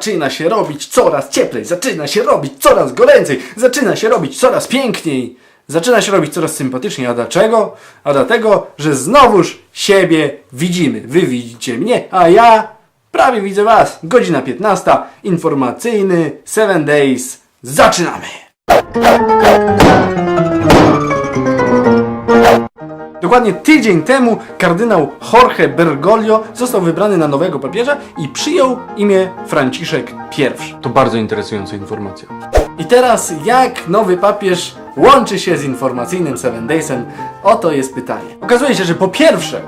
Zaczyna się robić coraz cieplej, zaczyna się robić coraz goręcej, zaczyna się robić coraz piękniej, zaczyna się robić coraz sympatyczniej. A dlaczego? A dlatego, że znowuż siebie widzimy. Wy widzicie mnie, a ja prawie widzę was. Godzina 15, informacyjny 7 Days. Zaczynamy! Dokładnie tydzień temu kardynał Jorge Bergoglio został wybrany na nowego papieża i przyjął imię Franciszek I. To bardzo interesująca informacja. I teraz jak nowy papież łączy się z informacyjnym Seven Daysem? Oto jest pytanie. Okazuje się, że po pierwsze,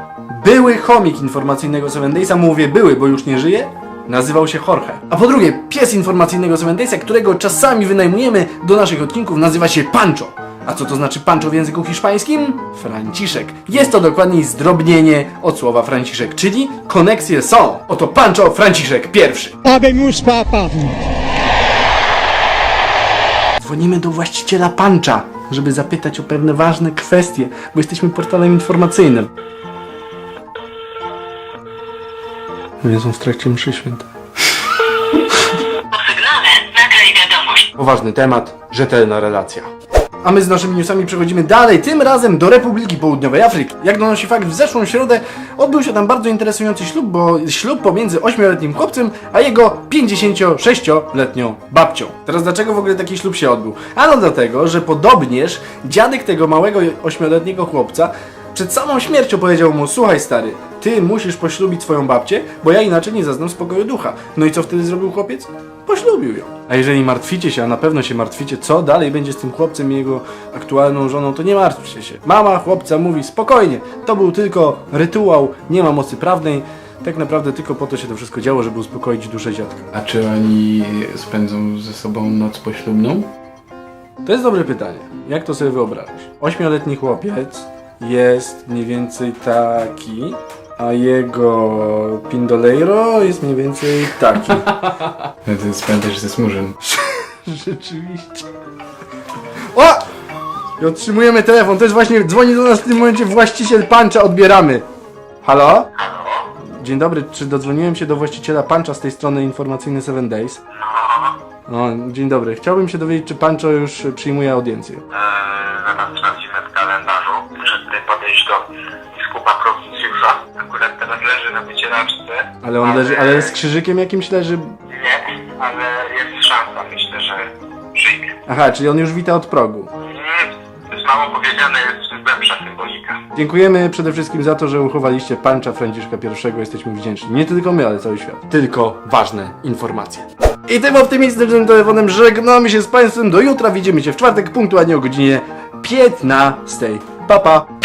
były chomik informacyjnego Seven Daysa, mówię były, bo już nie żyje, nazywał się Jorge. A po drugie, pies informacyjnego Seven Daysa, którego czasami wynajmujemy do naszych odcinków, nazywa się Pancho. A co to znaczy Pancho w języku hiszpańskim? Franciszek. Jest to dokładniej zdrobnienie od słowa Franciszek, czyli koneksje są. Oto Pancho Franciszek pierwszy. Habemus Papa. Dzwonimy do właściciela Pancha, żeby zapytać o pewne ważne kwestie, bo jesteśmy portalem informacyjnym. No są w trakcie mszy świętej. Po sygnale nagraj wiadomość. Poważny temat, rzetelna relacja. A my z naszymi newsami przechodzimy dalej, tym razem do Republiki Południowej Afryki. Jak donosi fakt, w zeszłą środę odbył się tam bardzo interesujący ślub, bo ślub pomiędzy 8-letnim chłopcem, a jego 56-letnią babcią. Teraz dlaczego w ogóle taki ślub się odbył? Ano dlatego, że podobnież dziadek tego małego 8-letniego chłopca przed samą śmiercią powiedział mu, słuchaj stary, ty musisz poślubić swoją babcię, bo ja inaczej nie zaznam spokoju ducha. No i co wtedy zrobił chłopiec? Poślubił ją. A jeżeli martwicie się, a na pewno się martwicie, co dalej będzie z tym chłopcem i jego aktualną żoną, to nie martwcie się. Mama chłopca mówi, spokojnie, to był tylko rytuał, nie ma mocy prawnej. Tak naprawdę tylko po to się to wszystko działo, żeby uspokoić duszę dziadka. A czy oni spędzą ze sobą noc poślubną? To jest dobre pytanie. Jak to sobie wyobrażasz? Ośmioletni chłopiec jest mniej więcej taki, a jego pindoleiro jest mniej więcej taki. No Ty spędzasz ze smużem. Rzeczywiście. O! I otrzymujemy telefon. Też właśnie dzwoni do nas w tym momencie właściciel Pancza. Odbieramy. Halo? Dzień dobry. Czy dodzwoniłem się do właściciela Pancza z tej strony informacyjny 7 Days? No, dzień dobry. Chciałbym się dowiedzieć, czy Pancho już przyjmuje audiencję. Eee, zaraz sprawdzimy w kalendarzu. Podejść do biskupa prowincjusza. Akurat teraz leży na wycieraczce. Ale on leży, ale z krzyżykiem jakimś leży. Nie, ale jest szansa, myślę, że przyjmie. Aha, czyli on już wita od progu. Mm, to jest mało powiedziane, jest głębsza symbolika. Dziękujemy przede wszystkim za to, że uchowaliście Pancza Franciszka I. Jesteśmy wdzięczni. Nie tylko my, ale cały świat. Tylko ważne informacje. I tym optymistycznym telefonem żegnamy się z Państwem. Do jutra widzimy się w czwartek, punktualnie o godzinie 15. Pa, pa.